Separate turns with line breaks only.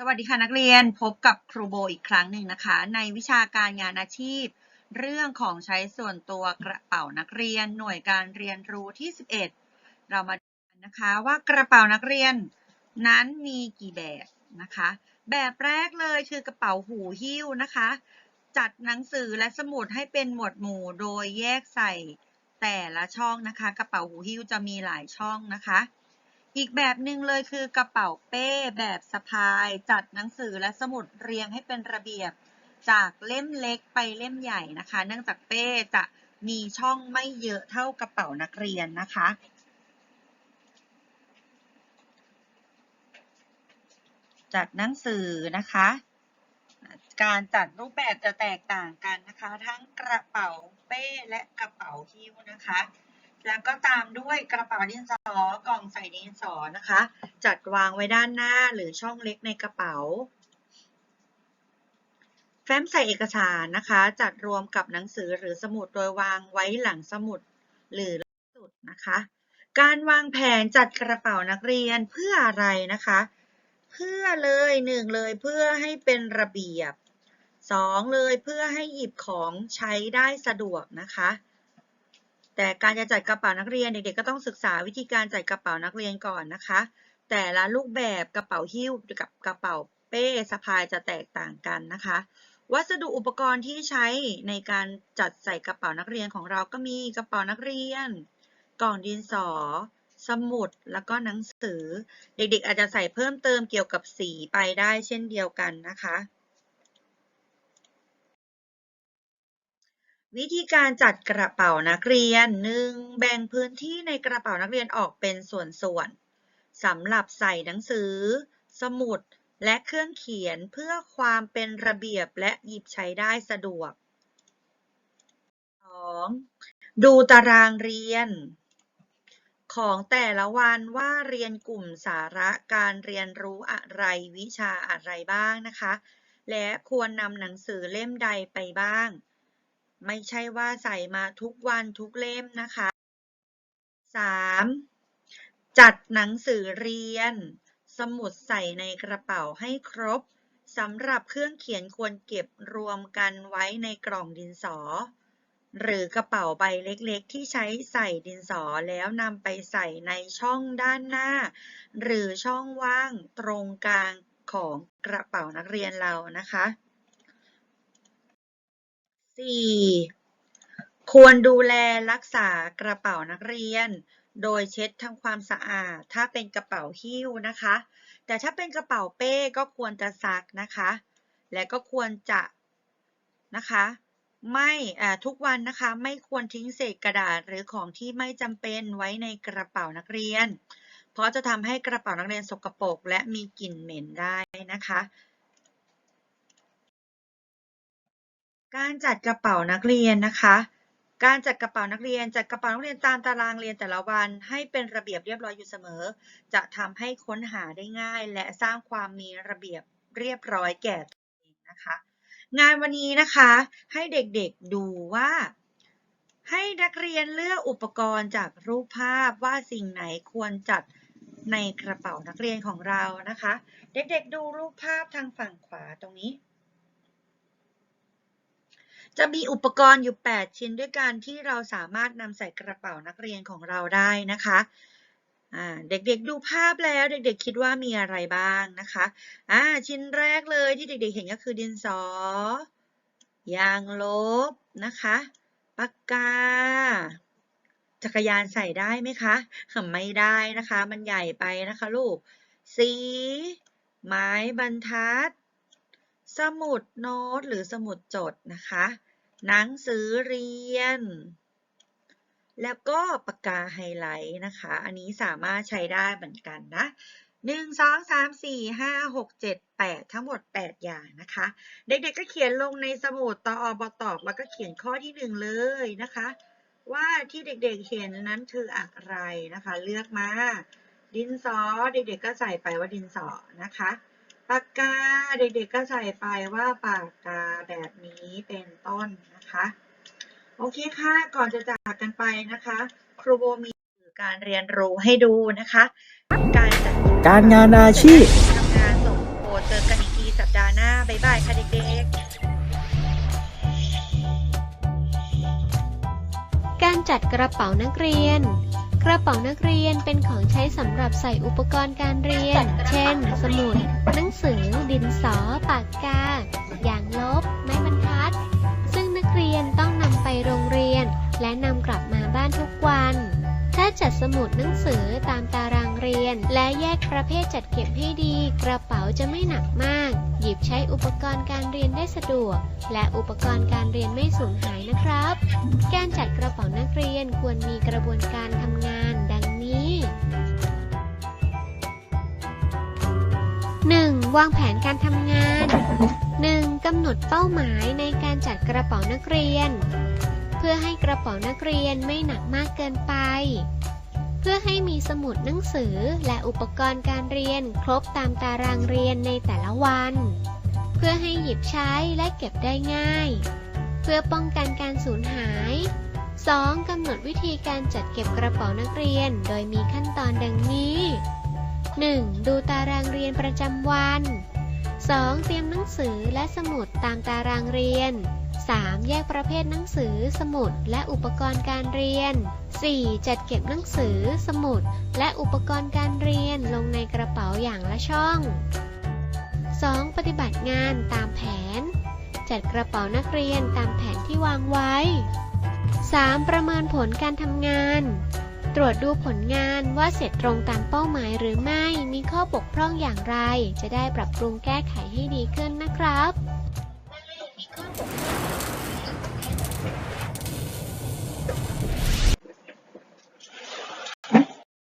สวัสดีค่ะนักเรียนพบกับครูโบอีกครั้งหนึ่งนะคะ ในวิชาการงานอาชีพ เรื่องของใช้ส่วนตัวกระเป๋านักเรียน หน่วยการเรียนรู้ที่ 11 เรามาดูกันนะคะว่ากระเป๋านักเรียนนั้นมีกี่แบบนะคะ แบบแรกเลยคือกระเป๋าหูหิ้วนะคะ จัดหนังสือและสมุดให้เป็นหมวดหมู่โดยแยกใส่แต่ละช่องนะคะ กระเป๋าหูหิ้วจะมีหลายช่องนะคะ อีกแบบหนึ่งเลยคือกระเป๋าเป้แบบสะพาย จัดหนังสือและสมุดเรียงให้เป็นระเบียบ จากเล่มเล็กไปเล่มใหญ่นะคะ เนื่องจากเป้จะมีช่องไม่เยอะเท่ากระเป๋านักเรียนนะคะ จัดหนังสือนะคะ การจัดรูปแบบจะแตกต่างกันนะคะ ทั้งกระเป๋าเป้และกระเป๋าหิ้วนะคะ แล้วก็ตามด้วยกระเป๋าดินสอกล่องใส่ดินสอนะคะ จัดวางไว้ด้านหน้าหรือช่องเล็กในกระเป๋า แฟ้มใส่เอกสารนะคะ จัดรวมกับหนังสือหรือสมุดโดยวางไว้หลังสมุดหรือสุดนะคะ การวางแผนจัดกระเป๋านักเรียนเพื่ออะไรนะคะ เพื่อเลยหนึ่งเลยเพื่อให้เป็นระเบียบสองเลยเพื่อให้หยิบของใช้ได้สะดวกนะคะ แต่การจะจัดกระเป๋านักเรียนเด็กๆก็ต้องศึกษาวิธีการจัดกระเป๋านักเรียนก่อนนะคะ แต่ละรูปแบบกระเป๋าหิ้วกับกระเป๋าเป้สะพายจะแตกต่างกันนะคะ วัสดุอุปกรณ์ที่ใช้ในการจัดใส่กระเป๋านักเรียนของเราก็มีกระเป๋านักเรียน กล่องดินสอ สมุดแล้วก็หนังสือ เด็กๆ อาจจะใส่เพิ่มเติมเกี่ยวกับสีไปได้เช่นเดียวกันนะคะ วิธีการจัดกระเป๋านักเรียน 1. แบ่งพื้นที่ในกระเป๋านักเรียนออกเป็นส่วนๆสำหรับใส่หนังสือ สมุด และเครื่องเขียนเพื่อความเป็นระเบียบและหยิบใช้ได้สะดวก 2. ดูตารางเรียน ของแต่ละวันว่าเรียนกลุ่มสาระการเรียนรู้อะไรวิชาอะไรบ้างนะคะ และควรนำหนังสือเล่มใดไปบ้าง ไม่ใช่ว่าใส่มาทุกวันทุกเล่มนะคะ 3. จัดหนังสือเรียน สมุดใส่ในกระเป๋าให้ครบสำหรับเครื่องเขียนควรเก็บรวมกันไว้ในกล่องดินสอ หรือกระเป๋าใบเล็กๆ ที่ใช้ใส่ดินสอแล้วนำไปใส่ในช่องด้านหน้า หรือช่องว่างตรงกลางของกระเป๋านักเรียนเรานะคะ 4. ควรดูแลรักษากระเป๋านักเรียน โดยเช็ดทำความสะอาด ถ้าเป็นกระเป๋าหิ้วนะคะ แต่ถ้าเป็นกระเป๋าเป้ก็ควรจะซักนะคะ และก็ควรจะนะคะไม่ทุกวันนะคะไม่ควรทิ้งเศษกระดาษหรือของที่ไม่จำเป็นไว้ในกระเป๋านักเรียน เพราะจะทำให้กระเป๋านักเรียนสกปรกและมีกลิ่นเหม็นได้นะคะ การจัดกระเป๋านักเรียนนะคะ การจัดกระเป๋านักเรียน จัดกระเป๋านักเรียนตามตารางเรียนแต่ละวันให้เป็นระเบียบเรียบร้อยอยู่เสมอ จะทำให้ค้นหาได้ง่าย และสร้างความมีระเบียบเรียบร้อยแก่ตัวเองนะคะ งานวันนี้นะคะให้เด็กๆดูว่า ให้นักเรียนเลือกอุปกรณ์จากรูปภาพว่าสิ่งไหนควรจัดในกระเป๋านักเรียนของเรานะคะ เด็กๆดูรูปภาพทางฝั่งขวาตรงนี้ จะมีอุปกรณ์อยู่ 8 ชิ้นด้วยกันที่เราสามารถนำใส่กระเป๋านักเรียนของเราได้นะคะเด็กๆดูภาพแล้วเด็กๆคิดว่ามีอะไรบ้างนะคะะชิ้นแรกเลยที่เด็กๆเห็นก็คือดินสอยางลบนะคะปากกา จักรยานใส่ได้ไหมคะไม่ได้นะคะ มันใหญ่ไปนะคะลูกสี ไม้บรรทัด สมุดโน้ตหรือสมุดจดนะคะ หนังสือเรียน แล้วก็ปากกาไฮไลท์นะคะ อันนี้สามารถใช้ได้เหมือนกันนะ1 2 3 4 5 6 7 8ทั้งหมด8อย่างนะคะ เด็กๆก็เขียนลงในสมุดตออบตอบแล้วก็เขียนข้อที่1เลยนะคะ ว่าที่เด็กๆเห็นนั้นคืออะไรนะคะ เลือกมา ดินสอเด็กๆก็ใส่ไปว่าดินสอนะคะ ปากกาเด็กๆก็ใส่ไปว่าปากกาแบบนี้เป็นต้นนะคะ โอเคค่ะ ก่อนจะจากกันไปนะคะ ครูโบมีการเรียนรู้ให้ดูนะคะ การจัด
การงานอาชีพ
ทำงานส่งโปรเจอกันห์หน้า บ๊ายบายค่ะเด็กๆ
การจัดกระเป๋านักเรียน กระเป๋านักเรียนเป็นของใช้สำหรับใส่อุปกรณ์การเรียน เช่น สมุด หนังสือ ดินสอ ปากกา อย่างลบ ไม้บรรทัด ซึ่งนักเรียนต้องนำไปโรงเรียน และนำกลับมาบ้านทุกวัน ถ้าจัดสมุดหนังสือตามตารางเรียน และแยกประเภทจัดเก็บให้ดี กระเป๋าจะไม่หนักมาก หยิบใช้อุปกรณ์การเรียนได้สะดวก และอุปกรณ์การเรียนไม่สูญหายนะครับ การจัดกระเป๋านักเรียนควรมีกระบวนการทำ วางแผนการทำงาน 1. กำหนดเป้าหมายในการจัดกระเป๋านักเรียน เพื่อให้กระเป๋านักเรียนไม่หนักมากเกินไป เพื่อให้มีสมุดหนังสือและอุปกรณ์การเรียนครบตามตารางเรียนในแต่ละวัน เพื่อให้หยิบใช้และเก็บได้ง่าย เพื่อป้องกันการสูญหาย 2. กำหนดวิธีการจัดเก็บกระเป๋านักเรียน โดยมีขั้นตอนดังนี้ 1. ดูตารางเรียนประจำวัน 2. เตรียมหนังสือและสมุดตามตารางเรียน 3. แยกประเภทหนังสือ สมุด และอุปกรณ์การเรียน 4. จัดเก็บหนังสือ สมุด และอุปกรณ์การเรียนลงในกระเป๋าอย่างละช่อง 2. ปฏิบัติงานตามแผน จัดกระเป๋านักเรียนตามแผนที่วางไว้ 3. ประเมินผลการทำงาน ตรวจดูผลงานว่าเสร็จตรงตามเป้าหมายหรือไม่ มีข้อบกพร่องอย่างไร จะได้ปรับปรุงแก้ไขให้ดีขึ้นนะครับ